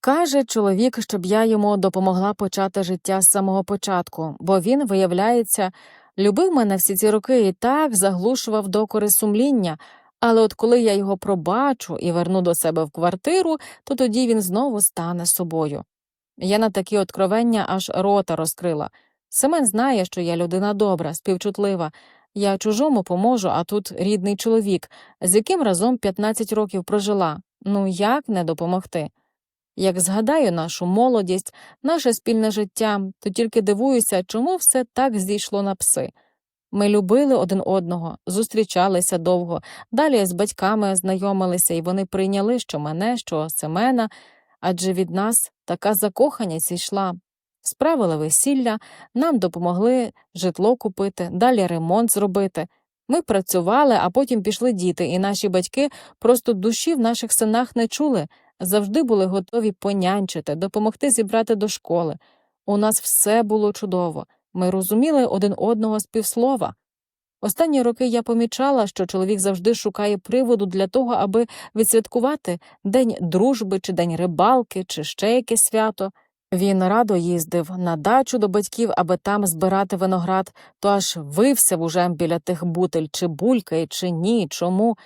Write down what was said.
Каже чоловік, щоб я йому допомогла почати життя з самого початку, бо він, виявляється, любив мене всі ці роки і так заглушував докори сумління. Але от коли я його пробачу і верну до себе в квартиру, то тоді він знову стане собою. Я на такі откровення аж рота розкрила. Семен знає, що я людина добра, співчутлива. Я чужому поможу, а тут рідний чоловік, з яким разом 15 років прожила. Ну як не допомогти? Як згадаю нашу молодість, наше спільне життя, то тільки дивуюся, чому все так зійшло на пси. Ми любили один одного, зустрічалися довго, далі з батьками знайомилися, і вони прийняли, що мене, що Семена, адже від нас така закоханість йшла. Справили весілля, нам допомогли житло купити, далі ремонт зробити. Ми працювали, а потім пішли діти, і наші батьки просто душі в наших синах не чули, завжди були готові понянчити, допомогти зібрати до школи. У нас все було чудово. Ми розуміли один одного з півслова. Останні роки я помічала, що чоловік завжди шукає приводу для того, аби відсвяткувати День дружби чи День рибалки, чи ще якесь свято. Він радо їздив на дачу до батьків, аби там збирати виноград, то аж вився вужем біля тих бутель, чи булькає, чи ні, чому.